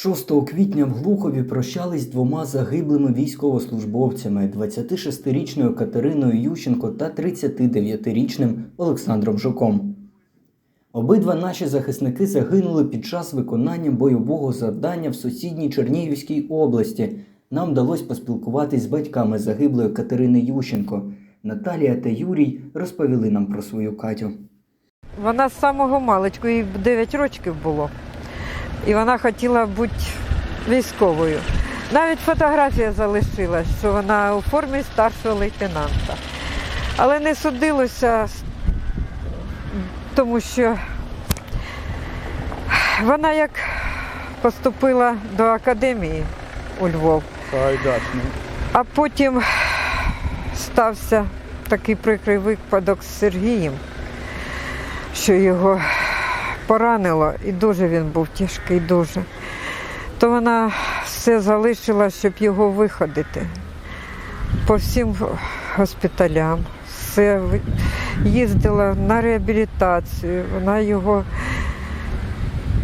6 квітня в Глухові прощались двома загиблими військовослужбовцями 26-річною Катериною Ющенко та 39-річним Олександром Жуком. Обидва наші захисники загинули під час виконання бойового завдання в сусідній Чернігівській області. Нам вдалося поспілкуватись з батьками загиблої Катерини Ющенко. Наталія та Юрій розповіли нам про свою Катю. Вона з самого маличку, їй 9 років було. І вона хотіла бути військовою. Навіть фотографія залишилась, що вона у формі старшого лейтенанта. Але не судилося, тому що вона як поступила до академії у Львов, а потім стався такий прикрий випадок з Сергієм, що його поранило, і дуже він був тяжкий, дуже. То вона все залишила, щоб його виходити по всім госпіталям. Все їздила на реабілітацію, вона його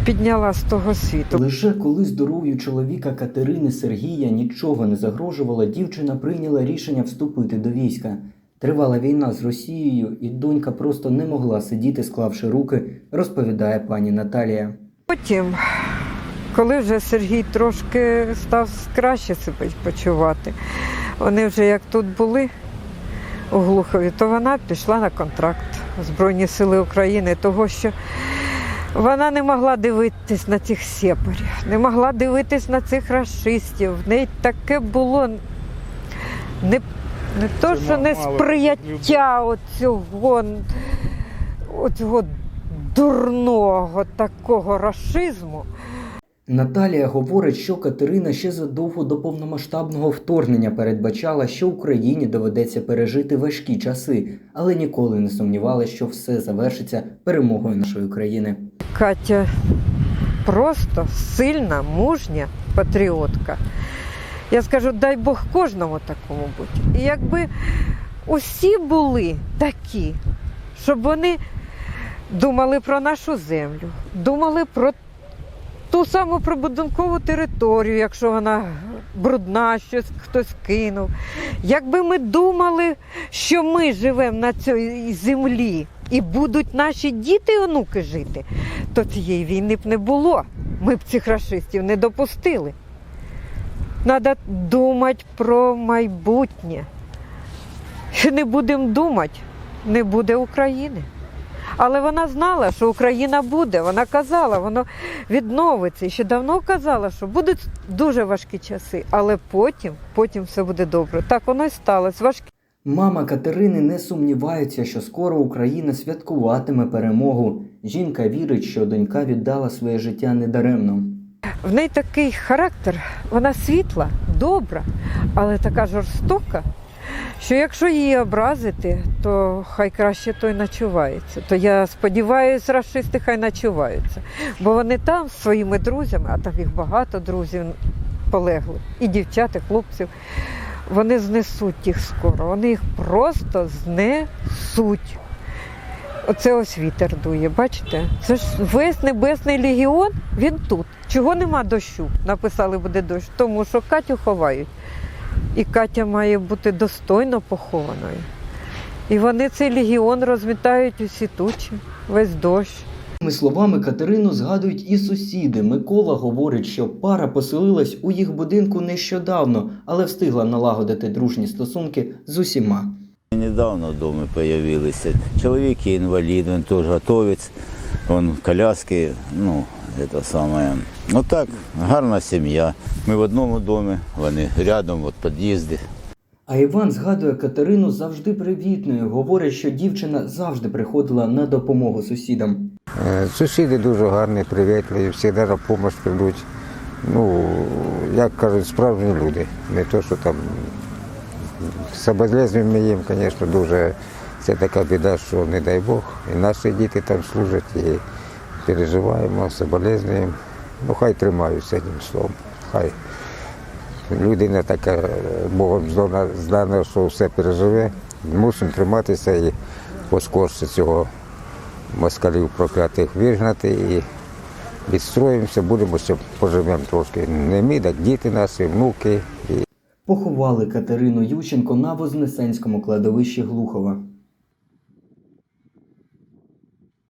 підняла з того світу. Лише коли здоров'ю чоловіка Катерини Сергія нічого не загрожувало, дівчина прийняла рішення вступити до війська. Тривала війна з Росією, і донька просто не могла сидіти, склавши руки, розповідає пані Наталія. Потім, коли вже Сергій трошки став краще себе почувати, вони вже як тут були у Глухові, то вона пішла на контракт Збройні Сили України, того що вона не могла дивитись на цих сепарів, не могла дивитись на цих расистів. В неї таке було не, не то, Це що не сприяття оцього, оцього дурного такого расизму. Наталія говорить, що Катерина ще задовго до повномасштабного вторгнення передбачала, що Україні доведеться пережити важкі часи, але ніколи не сумнівалася, що все завершиться перемогою нашої країни. Катя просто сильна, мужня патріотка. Я скажу, дай Бог кожному такому бути. І якби усі були такі, щоб вони думали про нашу землю, думали про ту саму прибудинкову територію, якщо вона брудна, щось хтось кинув. Якби ми думали, що ми живемо на цій землі і будуть наші діти і онуки жити, то цієї війни б не було. Ми б цих расистів не допустили. Треба думати про майбутнє. Не будемо думати, не буде України. Але вона знала, що Україна буде. Вона казала, воно відновиться. І ще давно казала, що будуть дуже важкі часи, але потім, потім все буде добре. Так воно і сталося. Важкі Мама Катерини не сумнівається, що скоро Україна святкуватиме перемогу. Жінка вірить, що донька віддала своє життя недаремно. В неї такий характер, вона світла, добра, але така жорстока, що якщо її образити, то хай краще той начувається. То я сподіваюся, расисти хай начуваються. Бо вони там зі своїми друзями, а там їх багато друзів полегли, і дівчат, і хлопців. Вони знесуть їх скоро, вони їх просто знесуть. Оце ось вітер дує, бачите? Це ж весь небесний легіон, він тут. Чого нема дощу? Написали буде дощ, тому що Катю ховають. І Катя має бути достойно похованою. І вони цей легіон розмітають усі тучі, весь дощ. Тими словами Катерину згадують і сусіди. Микола говорить, що пара поселилась у їх будинку нещодавно, але встигла налагодити дружні стосунки з усіма. Недавно в домі з'явилися. Чоловік є інвалід, він теж готовець, він коляски, ну, це саме. Ну так, гарна сім'я. Ми в одному домі, вони рядом, от під'їзди. А Іван згадує Катерину завжди привітною. Говорить, що дівчина завжди приходила на допомогу сусідам. Е, Сусіди дуже гарні, привітливі, завжди на допомогу прийдуть. Ну, як кажуть, справжні люди. Не то, що там соболезнуємо їм, звісно, дуже це така біда, що не дай Бог. І наші діти там служать і переживаємо, соболезнуємо. Ну, хай тримаються одним словом. Хай. Людина така Богом здана, що все переживе. Мусимо триматися і поскорше цього москалів проклятих вигнати і відстроїмося, будемо ще поживемо трошки. Не ми, так діти наші, внуки. Поховали Катерину Ющенко на Вознесенському кладовищі Глухова.